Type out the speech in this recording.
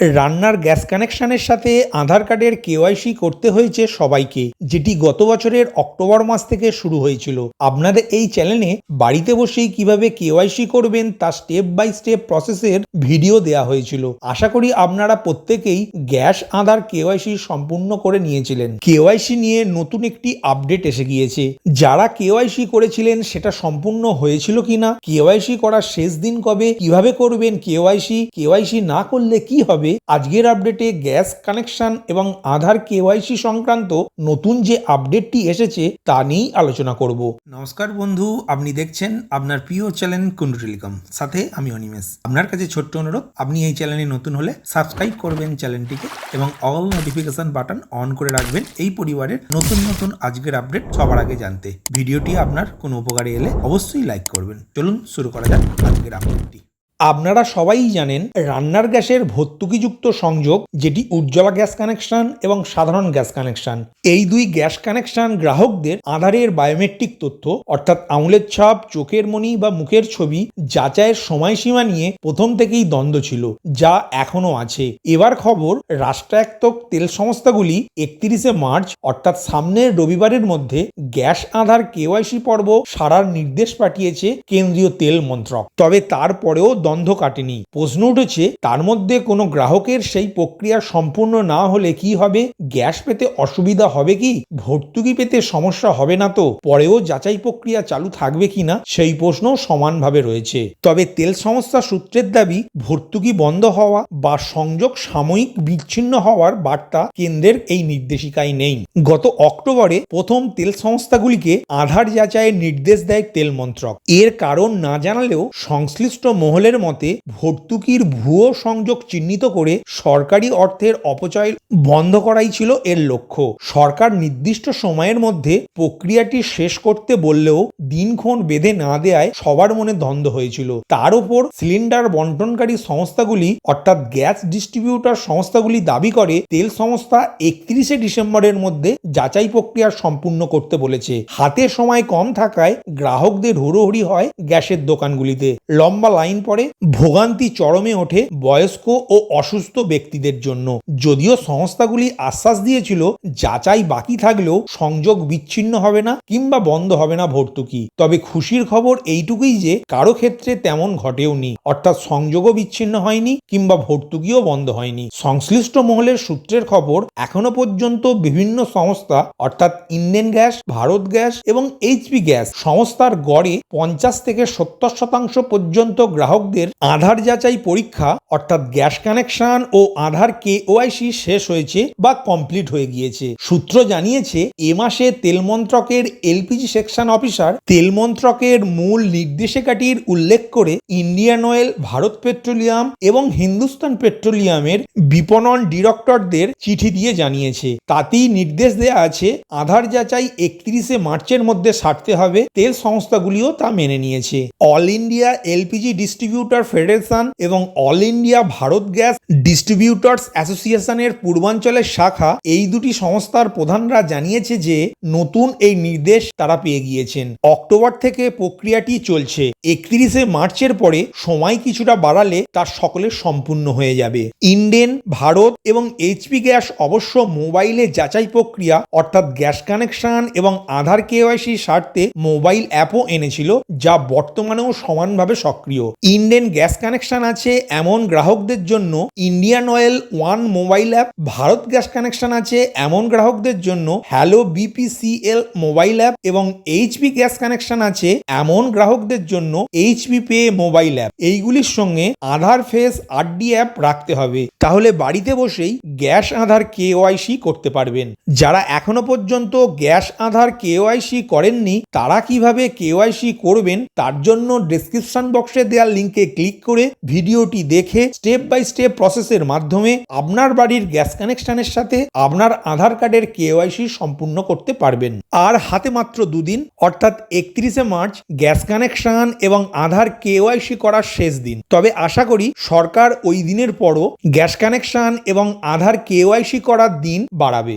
রান্নার গ্যাস কানেকশনের সাথে আধার কার্ডের কেওয়াইসি করতে হয়েছে সবাইকে, যেটি গত বছরের অক্টোবর মাস থেকে শুরু হয়েছিল। আপনাদের এই চ্যানেলে বাড়িতে বসেই কীভাবে কেওয়াইসি করবেন তা স্টেপ বাই স্টেপ প্রসেসের ভিডিও দেওয়া হয়েছিল। আশা করি আপনারা প্রত্যেকেই গ্যাস আধার কেওয়াইসি সম্পূর্ণ করে নিয়েছিলেন। কেওয়াইসি নিয়ে নতুন একটি আপডেট এসে গিয়েছে। যারা কেওয়াইসি করেছিলেন সেটা সম্পূর্ণ হয়েছিল কিনা কেওয়াইসি করার শেষ দিন কবে, কীভাবে করবেন কেওয়াইসি কেওয়াইসি না করলে কি হবে আজকের আপডেটে গ্যাস কানেকশন এবং আধার কেওয়াইসি সংক্রান্ত নতুন যে আপডেটটি এসেছে, তা নিয়েই আলোচনা করব। নমস্কার বন্ধু, আপনি দেখছেন আপনার প্রিয় চ্যানেল কুন্ডু টেলিকম। সাথে আমি অনিমেষ। আপনার কাছে ছোট্ট অনুরোধ, আপনি এই চ্যানেলে নতুন হলে সাবস্ক্রাইব করবেন চ্যানেলটিকে এবং অল নোটিফিকেশন বাটন অন করে রাখবেন এই পরিবারের নতুন নতুন আজকের আপডেট সবার আগে জানতে। ভিডিওটি আপনার কোনো উপকারে এলে অবশ্যই লাইক করবেন। চলুন শুরু করা যাক আজকের আপডেটটি আপনারা সবাই জানেন রান্নার গ্যাসের ভর্তুকিযুক্ত সংযোগ, যেটি উজ্জ্বলা গ্যাস কানেকশন এবং সাধারণ গ্যাস কানেকশন। এই দুই গ্যাস কানেকশন গ্রাহকদের আধারের বায়োমেট্রিক তথ্য, অর্থাৎ আঙুলের ছাপ, চোখের মণি বা মুখের ছবি, যাচাইয়ের সময়সীমা নিয়ে প্রথম থেকেই দ্বন্দ্ব ছিল, যা এখনও আছে। এবার খবর রাষ্ট্রায়ত্ত তেল সংস্থাগুলি একত্রিশে মার্চ, অর্থাৎ সামনের রবিবারের মধ্যে গ্যাস আধার কেওয়াইসি পর্ব সারার নির্দেশ পাঠিয়েছে কেন্দ্রীয় তেল মন্ত্রক। তবে তারপরেও দ্বন্দ্ব কাটেনি। প্রশ্ন উঠেছে, তার মধ্যে কোনো গ্রাহকের সেই প্রক্রিয়া সম্পূর্ণ না হলে কি হবে? গ্যাস পেতে অসুবিধা হবে কি? ভর্তুকি পেতে সমস্যা হবে না তো? পরেও যাচাই প্রক্রিয়া চালু থাকবে কিনা সেই প্রশ্নও সমানভাবে রয়েছে। তবে তেল সংস্থা সূত্রের দাবি, ভর্তুকি বন্ধ হওয়া বা সংযোগ সাময়িক বিচ্ছিন্ন হওয়ার বার্তা কেন্দ্রের এই নির্দেশিকায় নেই। গত অক্টোবরে প্রথম তেল সংস্থাগুলিকে আধার যাচাইয়ের নির্দেশ দেয় তেল মন্ত্রক। এর কারণ না জানালেও সংশ্লিষ্ট মহলের মতে ভর্তুকির ভুয়ো সংযোগ চিহ্নিত করে সরকারি অর্থের অপচয় বন্ধ করাই ছিল এর লক্ষ্য। সরকার নির্দিষ্ট সময়ের মধ্যে প্রক্রিয়াটি শেষ করতে বললেও দিনক্ষণ বেঁধে না দেয়ায় সবার মনে দ্বন্দ্ব হয়েছিল। তার উপর সিলিন্ডার বন্টনকারী সংস্থাগুলি অর্থাৎ গ্যাস ডিস্ট্রিবিউটর সংস্থাগুলি দাবি করে তেল সংস্থা একত্রিশে ডিসেম্বরের মধ্যে যাচাই প্রক্রিয়া সম্পূর্ণ করতে বলেছে। হাতে সময় কম থাকায় গ্রাহকদের হুড়োহুড়ি হয় গ্যাসের দোকানগুলিতে। লম্বা লাইন পড়ে ভোগান্তি চরমে ওঠে বয়স্ক ও অসুস্থ ব্যক্তিদের জন্য। যদিও সংস্থাগুলি আশ্বাস দিয়েছিল, যাচাই বাকি থাকলেও সংযোগ বিচ্ছিন্ন হবে না কিংবা বন্ধ হবে না ভর্তুকি। তবে খুশির খবর এইটুকুই যে, কারও ক্ষেত্রে তেমন ঘটেওনি অর্থাৎ সংযোগও বিচ্ছিন্ন হয়নি কিংবা ভর্তুকিও বন্ধ হয়নি। সংশ্লিষ্ট মহলের সূত্রের খবর, এখনও পর্যন্ত বিভিন্ন সংস্থা, অর্থাৎ ইন্ডিয়ান গ্যাস, ভারত গ্যাস এবং এইচপি গ্যাস, সংস্থার গড়ে পঞ্চাশ থেকে সত্তর শতাংশ পর্যন্ত গ্রাহকদের আধার যাচাই পরীক্ষা, অর্থাৎ গ্যাস কানেকশন ও আধার কে ওআইসি শেষ হয়েছে বা কমপ্লিট হয়ে গিয়েছে। সূত্র জানিয়েছে, এ মাসে তেল মন্ত্রকের এলপিজি সেকশন অফিসার তেল মন্ত্রকের মূল নির্দেশিকাটির উল্লেখ করে ইন্ডিয়ান অয়েল, ভারত পেট্রোলিয়াম এবং হিন্দুস্তান পেট্রোলিয়ামের বিপণন ডিরেক্টরদের চিঠি দিয়ে জানিয়েছে। তাতেই নির্দেশ দেওয়া আছে, আধার যাচাই একত্রিশে মার্চের মধ্যে সারতে হবে, তেল সংস্থাগুলিও তা মেনে নিয়েছে। All India LPG distributor federation এবং all India Bharat gas distributors অ্যাসোসিয়েশনের পূর্বাঞ্চলের শাখা এই দুটি সংস্থার প্রধানরা জানিয়েছে যে নতুন এই নির্দেশ তারা পেয়ে গিয়েছেন। অক্টোবর থেকে প্রক্রিয়াটি চলছে। একত্রিশে মার্চের পরে সময় কিছুটা বাড়ালে তা সকলের সম্পূর্ণ হয়ে যাবে। ইন্ডেন, ভারত এবং এইচপি গ্যাস অবশ্য মোবাইলে যাচাই প্রক্রিয়া অর্থাৎ গ্যাস কানেকশন এবং আধার কেওয়াইসি স্বার্থে মোবাইল অ্যাপও এনেছিল, যা বর্তমানেও সমানভাবে সক্রিয়। ইন্ডেন গ্যাস কানেকশন আছে, এমন গ্রাহকদের জন্য Indian oil one mobile app, Bharat gas connection আছে, এমন গ্রাহকদের জন্য হ্যালো বিপিসিএল মোবাইল অ্যাপ এবং এইচপি গ্যাস কানেকশন আছে, এমন গ্রাহকদের জন্য এইচপি পে মোবাইল অ্যাপ। এইগুলির সঙ্গে আধার ফেস আরডি অ্যাপ রাখতে হবে। তাহলে বাড়িতে বসেই গ্যাস আধার কেওয়াইসি করতে পারবেন। যারা এখনও পর্যন্ত গ্যাস আধার কেওয়াইসি করেননি, তারা কীভাবে কেওয়াইসি করবেন, তার জন্য ডেসক্রিপশন বক্সে দেওয়া লিঙ্কে ক্লিক করে ভিডিওটি দেখে স্টেপ বাই স্টেপ প্রসেসের মাধ্যমে আপনার বাড়ির গ্যাস কানেকশনের সাথে আপনার আধার কার্ডের কেওয়াইসি সম্পূর্ণ করতে পারবেন। আর হাতে মাত্র দুদিন, অর্থাৎ একত্রিশে মার্চ, গ্যাস কানেকশন এবং আধার কেওয়াইসি করার শেষ দিন। তবে আশা করি সরকার ওই দিনের পরও গ্যাস কানেকশন এবং আধার কেওয়াইসি করার দিন বাড়াবে।